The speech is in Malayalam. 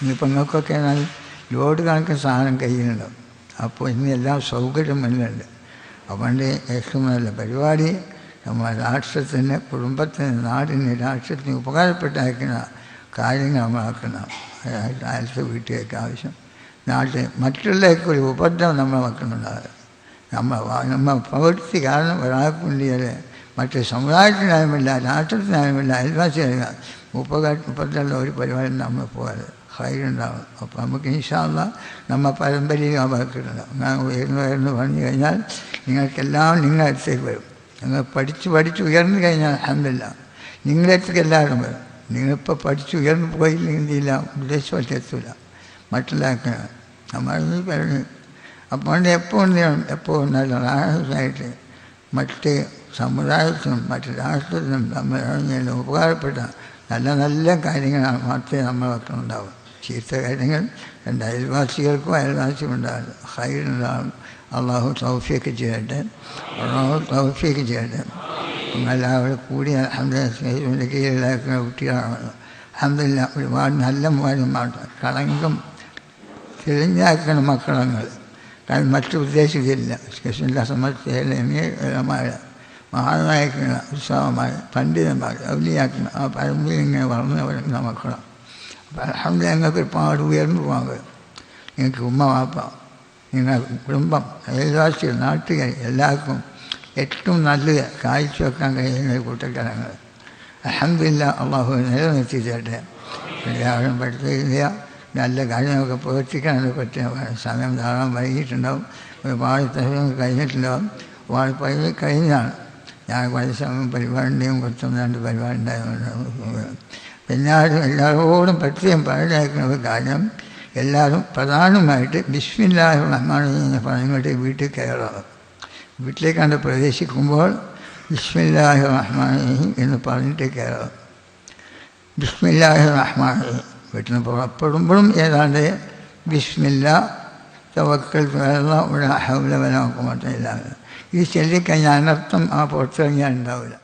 ഇന്നിപ്പോൾ നിങ്ങൾക്കൊക്കെ എന്നാൽ ലോഡ് കണക്കിന് സാധനം കയ്യിലുണ്ടാവും. അപ്പോൾ ഇന്ന് എല്ലാം സൗകര്യം മുന്നിലുണ്ട് അതുകൊണ്ട് ഏറ്റവും നല്ല പരിപാടി നമ്മുടെ രാഷ്ട്രത്തിന് കുടുംബത്തിന് നാടിന് രാഷ്ട്രത്തിന് ഉപകാരപ്പെട്ടയക്കുന്ന കാര്യങ്ങൾ നമ്മളാക്കണം അയൽത്തെ വീട്ടിലേക്ക് ആവശ്യം. നാട്ടിൽ മറ്റുള്ളവർക്ക് ഒരു ഉപദ്രവം നമ്മളെ മക്കളുണ്ടാകുക നമ്മൾ നമ്മൾ പ്രവൃത്തി കാരണം ഒരാൾക്കുണ്ടെങ്കിൽ മറ്റ് സമുദായത്തിനായുമില്ല രാഷ്ട്രത്തിനായുമില്ല അയൽവാസിയായ ഉപകാര ഉപദ്രവമുള്ള ഒരു പരിപാടി നമ്മൾ പോകാതെ ഹൈറുണ്ടാവും അപ്പോൾ നമുക്ക് ഇൻഷാല്ല നമ്മ പരമ്പരയും അവർക്കുണ്ടാവും ഞാൻ ഉയർന്നു ഉയർന്നു പറഞ്ഞു കഴിഞ്ഞാൽ നിങ്ങൾക്കെല്ലാം നിങ്ങളുടെ അടുത്തേക്ക് വരും. നിങ്ങൾ പഠിച്ച് പഠിച്ച് ഉയർന്നു കഴിഞ്ഞാൽ അഹമില്ല നിങ്ങളുടെ അടുത്തേക്ക് എല്ലാവരും വരും. നിങ്ങളിപ്പോൾ പഠിച്ച് ഉയർന്നു പോയില്ലെങ്കിൽ എന്തില്ല ഉദ്ദേശമായിട്ട് എത്തൂല. മറ്റുള്ളാക്കണം നമ്മൾ പറഞ്ഞു. അപ്പോൾ എപ്പോൾ ചെയ്യണം എപ്പോൾ നല്ല റാഹസായിട്ട് മറ്റ് സമുദായത്തിനും മറ്റ് രാഷ്ട്രത്തിനും നമ്മൾ ഉപകാരപ്പെട്ട നല്ല നല്ല കാര്യങ്ങളാണ് മാത്രമേ നമ്മളൊക്കെ ഉണ്ടാവും ചീത്ത കാര്യങ്ങൾ എന്റെ അയൽവാസികൾക്കും അയൽവാസിയും ഉണ്ടാകും ഹൈറുണ്ടാകും അള്ളാഹു തൗഫിയൊക്കെ ചെയ്യട്ടെ. അള്ളാഹു തൗഫിയൊക്കെ ചെയ്യട്ടെ. എല്ലാവരും കൂടി അഹമ്മദിന്റെ കീഴിലാക്കുന്ന കുട്ടികളാണ്. അഹമ്മദില്ല ഒരുപാട് നല്ല മൂലമാണ് കളങ്കം തെളിഞ്ഞാക്കുന്ന മക്കളങ്ങൾ. കാരണം മറ്റു ഉദ്ദേശിച്ചില്ല. കൃഷ്ണന്റെ സമസ്തയിലമായ മഹാനായക്കുന്ന ഉത്സവമായ പണ്ഡിതന്മാർ അവലിയാക്കുന്ന ആ പരമ്പര ഇങ്ങനെ വളർന്നു വരുന്ന മക്കളാണ്. അഹമ്മദ് ഞങ്ങൾക്ക് ഒരുപാട് ഉയർന്നു പോകാൻ നിങ്ങൾക്ക് ഉമ്മ വാപ്പ നിങ്ങൾ കുടുംബം അയൽവാസികൾ നാട്ടുകാർ എല്ലാവർക്കും ഏറ്റവും നല്ല കാഴ്ചവെക്കാൻ കഴിയുന്ന കൂട്ടക്കാരങ്ങൾ അഹമ്മദില്ല അള്ളാഹു നിലനിർത്തി തരട്ടെ എല്ലാവരും പഠിപ്പിക്കുക. നല്ല കാര്യങ്ങളൊക്കെ പ്രവർത്തിക്കാനൊക്കെ പറ്റിയ സമയം ധാരാളം വൈകിട്ടുണ്ടാവും ഒരുപാട് തലങ്ങൾ കഴിഞ്ഞിട്ടുണ്ടാവും. ഒരുപാട് പരി കഴിഞ്ഞാണ് ഞാൻ കുറേ സമയം പരിപാടിന്റെയും കുറച്ചും രണ്ട് പരിപാടി ഉണ്ടായിരുന്നു ആരും എല്ലാവരോടും പ്രത്യേകം പറഞ്ഞയക്കുന്ന ഒരു കാര്യം എല്ലാവരും പ്രധാനമായിട്ട് ബിസ്മില്ലാഹ് റഹ്മാൻ എന്ന് പറഞ്ഞിട്ട് വീട്ടിൽ കയറാറ് വീട്ടിലേക്കാണ്ട് പ്രവേശിക്കുമ്പോൾ ബിസ്മില്ലാഹ് റഹ്മാൻ എന്ന് പറഞ്ഞിട്ട് കയറാറ് ബിസ്മില്ലാഹ് റഹ്മാൻ വീട്ടിൽ നിന്ന് പുറപ്പെടുമ്പോഴും ഏതാണ്ട് ബിസ്മില്ല തവക്കൽ ഹൗല ഇല്ലാതെ. ഇത് ചൊല്ലിക്കഴിഞ്ഞാൽ അനർത്ഥം ആ പുറത്തിറങ്ങിയാൽ ഉണ്ടാവില്ല.